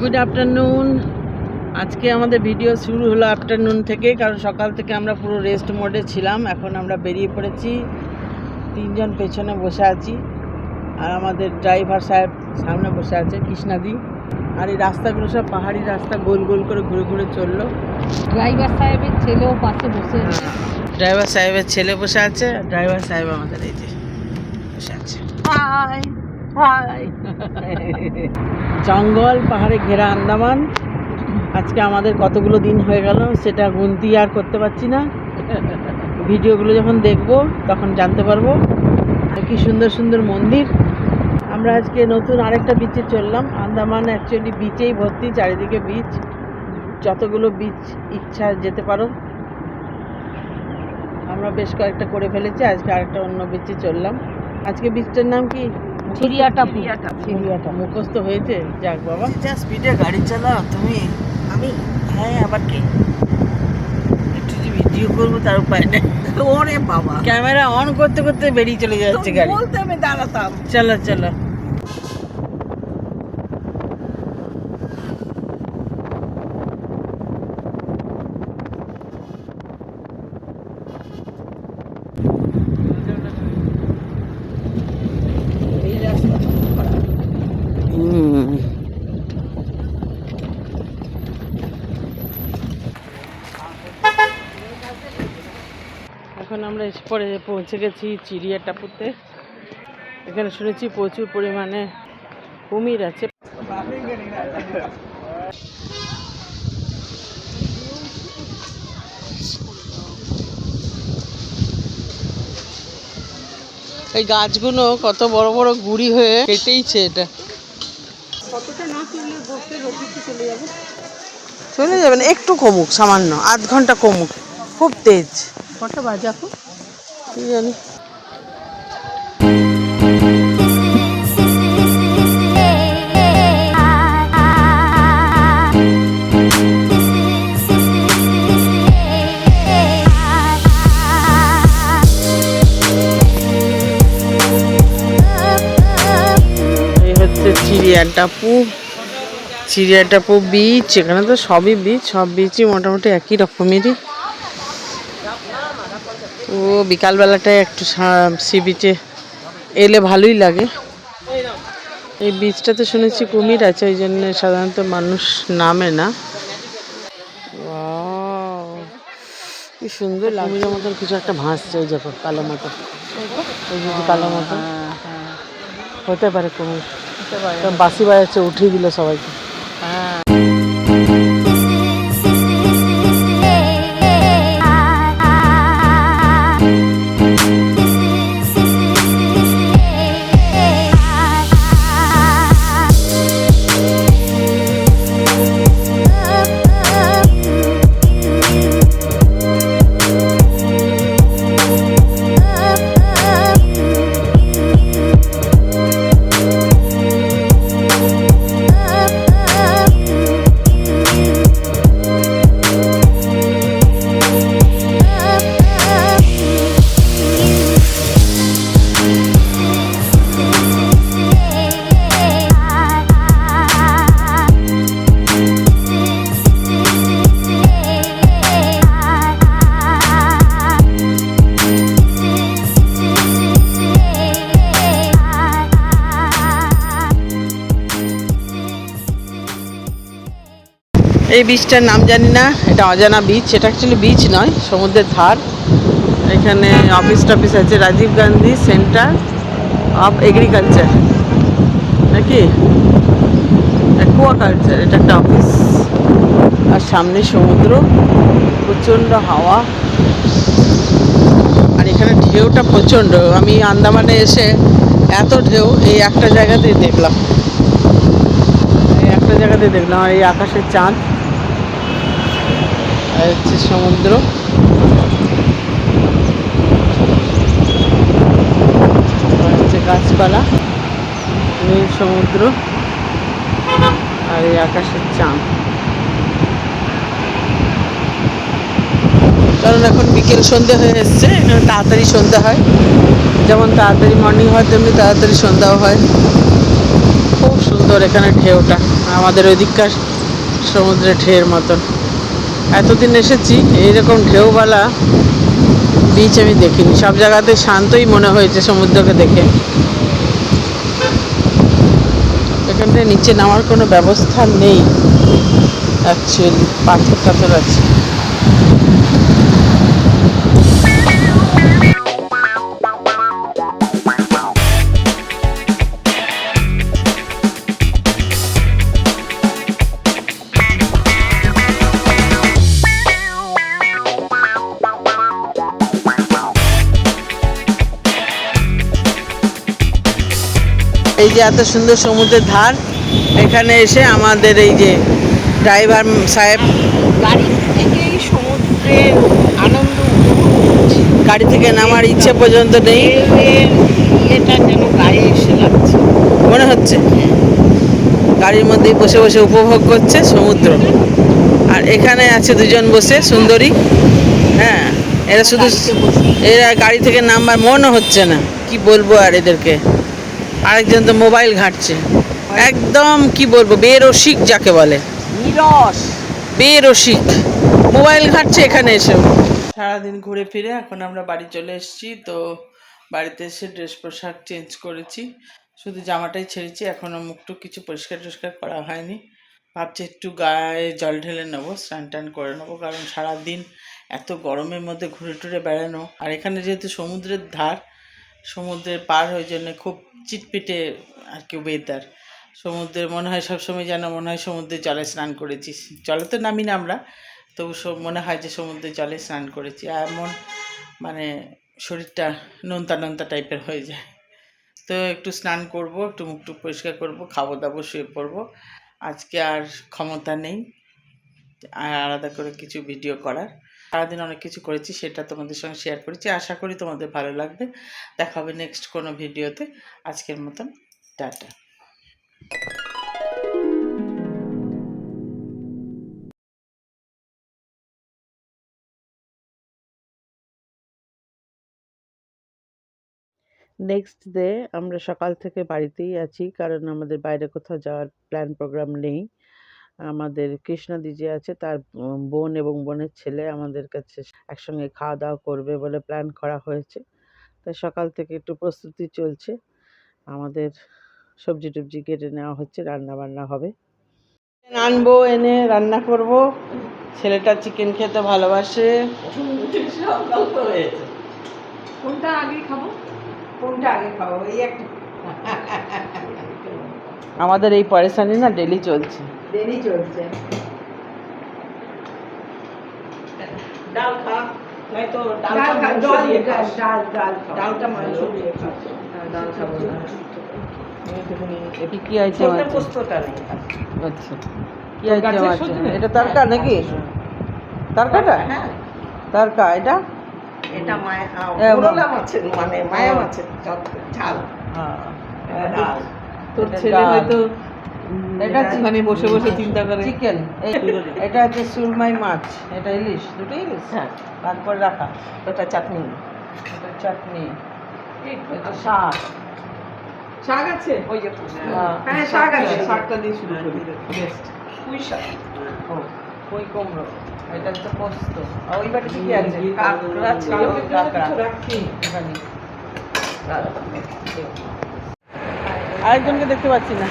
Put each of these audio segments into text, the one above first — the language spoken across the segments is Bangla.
গুড আফটারনুন আজকে আমাদের ভিডিও শুরু হলো আফটারনুন থেকে কারণ সকাল থেকে আমরা পুরো রেস্ট মোডে ছিলাম। এখন আমরা বেরিয়ে পড়েছি। তিনজন পেছনে বসে আছি। আর আমাদের ড্রাইভার সাহেব সামনে বসে আছে কৃষ্ণাদি। আর এই রাস্তাগুলো সব পাহাড়ি রাস্তা গোল গোল করে ঘুরে ঘুরে চলল। ড্রাইভার সাহেবের ছেলেও পাশে বসে আছে। ড্রাইভার সাহেবের ছেলে বসে আছে আর ড্রাইভার সাহেব আমাদের এই যে বসে আছে। হাই জঙ্গল, পাহাড়ে ঘেরা আন্দামান। আজকে আমাদের কতগুলো দিন হয়ে গেল, সেটা গুনতি আর করতে পারছি না। ভিডিওগুলো যখন দেখব, তখন জানতে পারব। কি সুন্দর সুন্দর মন্দির। আমরা আজকে নতুন আরেকটা বিচে চললাম। আন্দামান অ্যাকচুয়ালি বিচেই ভর্তি, চারিদিকে বিচ যতগুলো বিচ ইচ্ছা যেতে পারো। আমরা বেশ কয়েকটা করে ফেলেছি, আজকে আরেকটা অন্য বিচে চললাম। আজকে বিচটার নাম কি? মুখস্থ হয়েছে? যাক বাবা। যা স্পিডে গাড়ি চালাও তুমি আমি হ্যাঁ আবার কি? একটু যে ভিডিও করব তার উপায় নেই। ওরে বাবা। ক্যামেরা অন করতে করতে বেরিয়ে চলে যাচ্ছে গাড়ি। বলতে আমি দাঁড়াতাম। চলো চলো এই রাস্তা হুম এখন আমরা এসে পরে পৌঁছে গেছি চিড়িয়াটাপুতে এখানে শুনেছি প্রচুর পরিমাণে কুমির আছে। এই গাছগুলো কত বড় বড় গুড়ি হয়ে কেটেইছে এটা। কতটা না তুললে বসতে রোদিতে চলে যাবে। চলে যাবে না একটু কমুক সামান্য আধ ঘণ্টা কমুক খুব তেজ। কটা বাজে এখন কি জানি চিড়িয়াটাপু চিড়িয়াটাপু বিচ এখানে তো সবই বিচ সব বিচই মোটামুটি একই রকমেরই। ও বিকালবেলাটায় একটু সি বিচে এলে ভালোই লাগে। এই বিচটাতে শুনেছি কুমির আছে ওই জন্য সাধারণত মানুষ নামে না! কি সুন্দর কুমিরের মতন কিছু একটা ভাসছে ওই দেখো কালো মতো। ওই কালো মতো। হতে পারে কুমির। বাসি বাজাচ্ছে উঠিয়ে দিল সবাইকে। এই বীজটার নাম জানি না, এটা অজানা বীজ এটা অ্যাকচুয়ালি বীজ নয়, সমুদ্রের ধার। এখানে অফিস টফিস আছে, Rajiv Gandhi centre of agriculture নাকি? অ্যাকুয়াকালচার এটা একটা অফিস আর সামনে সমুদ্র, প্রচণ্ড হাওয়া। আর এখানে ঢেউটা প্রচণ্ড, আমি আন্দামানে এসে এত ঢেউ, এই একটা জায়গাতেই দেখলাম। এই একটা জায়গাতেই দেখলাম, আর এই আকাশের চাঁদ। হচ্ছে সমুদ্র। হচ্ছে গাছপালা, নীল সমুদ্র আর এই আকাশের চাঁদ। কারণ এখন বিকেল সন্ধে হয়ে এসছে, এখানে তাড়াতাড়ি সন্ধে হয়। যেমন তাড়াতাড়ি মর্নিং হয়, তেমনি তাড়াতাড়ি সন্ধ্যাও হয়। খুব সুন্দর এখানে ঢেউটা, আমাদের ওইদিককার সমুদ্রের ঢেউর মতন। এতদিন এসেছি, এইরকম ঢেউবালা বিচ আমি দেখিনি। সব জায়গাতে শান্তই মনে হয়েছে সমুদ্রকে দেখে। এখানটায় নিচে নামার কোনো ব্যবস্থা নেই। অ্যাকচুয়ালি পাথর টাথর আছে। এই যে এত সুন্দর সমুদ্রের ধার এখানে এসে আমাদের এই যে ড্রাইভার সাহেব গাড়ি থেকে সমুদ্রের আনন্দ গাড়ি থেকে নামার ইচ্ছে পর্যন্ত নেই। এটা যেন গায়ে এসে লাগছে। মনে হচ্ছে? গাড়ির মধ্যেই বসে বসে উপভোগ করছে সমুদ্র। আর এখানে আছে দুজন বসে সুন্দরী। হ্যাঁ এরা শুধু এরা গাড়ি থেকে নামবার মনও হচ্ছে না। কি বলব আর এদেরকে? আরেকজন তো মোবাইল ঘাঁটছে। একদম কি বলব বেরসিক যাকে বলে। নিরস। বেরসিক। মোবাইল ঘাঁটছে এখানে এসে। সারাদিন ঘুরে ফিরে এখন আমরা বাড়ি চলে এসেছি তো বাড়িতে এসে ড্রেস পোশাক চেঞ্জ করেছি। শুধু জামাটাই ছেড়েছি এখনও মুখটুক কিছু পরিষ্কার টরিষ্কার করা হয়নি। ভাবছি একটু গায়ে জল ঢেলে নেব স্নান টান করে নেব কারণ সারাদিন এত গরমের মধ্যে ঘুরে টুরে বেড়ানো। আর এখানে যেহেতু সমুদ্রের ধার সমুদ্রের পার হয়ে জন্য খুব চিটপিটে আর কি ওয়েদার সমুদ্রের মনে হয় সবসময় যেন মনে হয় সমুদ্রের জলে স্নান করেছি। জলে তো নামি না আমরা, তবু সব মনে হয় যে সমুদ্রের জলে স্নান করেছি। এমন মানে শরীরটা নোনতা নোনতা টাইপের হয়ে যায়। তো একটু স্নান করব, একটু মুখটুক পরিষ্কার করব খাব দাবো শুয়ে পড়ব। আজকে আর ক্ষমতা নেই। আলাদা করে কিছু ভিডিও করার। সারাদিন অনেক কিছু করেছি, সেটা তোমাদের সঙ্গে শেয়ার করেছি। আশা করি তোমাদের ভালো লাগবে। দেখা হবে নেক্সট কোনো ভিডিওতে আজকের মতন, টাটা। নেক্সট ডে আমরা সকাল থেকে বাড়িতেই আছি, কারণ আমাদের বাইরে কোথাও যাওয়ার প্ল্যান প্রোগ্রাম নেই। আমাদের কৃষ্ণাদি যে আছে তার বোন এবং বোনের ছেলে আমাদের কাছে একসঙ্গে খাওয়া দাওয়া করবে বলে প্ল্যান করা হয়েছে। তাই সকাল থেকে একটু প্রস্তুতি চলছে। আমাদের সবজি টবজি কেটে নেওয়া হচ্ছে রান্না বান্না হবে আনব এনে রান্না করব। ছেলেটা চিকেন খেতে ভালোবাসে। কোনটা আগে খাব? কোনটা আগে খাব? এই একটা। আমাদের এই পরেশানি না ডেলি চলছে। দেরি চলছে। ডাল খা নয়তো ডাল ডাল খা, খা- মাংস ডাল ডাল খাস। ডাল ডাল খাও। ডালটা মাংস দিয়ে খাস। ডাল খাব না। কি আইটেম ছোট্ট আছে পোস্তটা নেই। আচ্ছা। কি আইটেম আছে? এটা তরকা নাকি? তরকাটা? হ্যাঁ। তরকা এটা? এটা মায়া মোরলা মাছের মানে মায়া মাছের ঝাল হ্যাঁ। তোর ছেলে হয়তো এটা এখানে বসে বসে চিন্তা করে। চিকেন এটা হচ্ছে সুরমাই মাছ এটা ইলিশ দুটো ইলিশ। হ্যাঁ। তারপর রাখা এটা চাটনি এটা চাটনি এটা শাক। শাক আছে? ওই যে হ্যাঁ শাক আছে। শাকটা দিয়ে শুরু করি। বেস্ট পুঁই শাক। ও কই কুমড়ো এটা হচ্ছে পোস্ত। আর ওই বাড়িতে কি আছে? কাঁকড়া ছিল কাঁকড়া। এখানে। আরেকজনকে দেখতে পাচ্ছি না।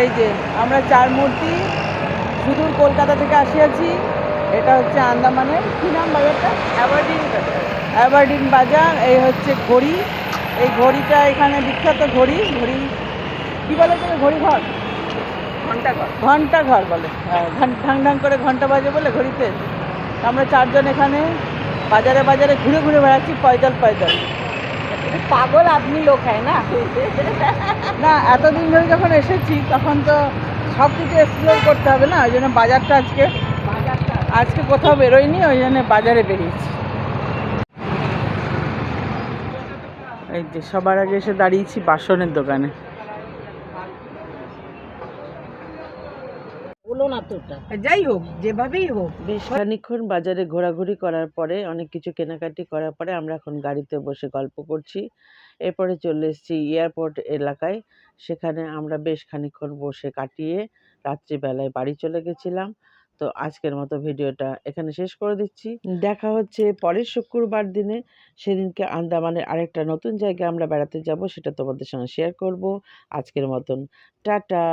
এই যে আমরা চার মূর্তি সুদূর কলকাতা থেকে আসিয়াছি। এটা হচ্ছে আন্দামানের। কি নাম বাজারটা অ্যাভারডিন অ্যাবারডিন বাজার এই হচ্ছে ঘড়ি। এই ঘড়িটা এখানে বিখ্যাত ঘড়ি। ঘড়ি কি বলে তুমি ঘড়ি ঘর? ঘণ্টা ঘর ঘণ্টা ঘর বলে। হ্যাঁ ঢাং ঢাং করে ঘণ্টা বাজে বলে ঘড়িতে। আমরা চারজন এখানে বাজারে বাজারে ঘুরে ঘুরে বেড়াচ্ছি পয়দল পয়দল। পাগল আপনি লোক হয় না? না, এতদিন ধরে যখন এসেছি, তখন তো সব কিছু এক্সপ্লোর করতে হবে না? ওই জন্য বাজারটা আজকে আজকে কোথাও বেরোয়নি, ওই জন্য বাজারে বেরিয়েছি। এই যে সবার আগে এসে দাঁড়িয়েছি বাসনের দোকানে। যাই হোক যেভাবেই হোক। বেশ খানিক্ষণ বাজারে ঘোরাঘুরি করার পরে অনেক কিছু কেনাকাটি করার পরে আমরা এখন গাড়িতে বসে গল্প করছি। এরপরে চলে এসেছি এয়ারপোর্ট এলাকায়। সেখানে আমরা বেশ খানিকক্ষণ বসে কাটিয়ে রাত্রিবেলায় বাড়ি চলে গেছিলাম। তো আজকের মতো ভিডিওটা এখানে শেষ করে দিচ্ছি। দেখা হচ্ছে পরের শুক্রবার দিনে। সেদিনকে আন্দামানের আরেকটা নতুন জায়গায় আমরা বেড়াতে যাব সেটা তোমাদের সঙ্গে শেয়ার করব। আজকের মতন টাটা!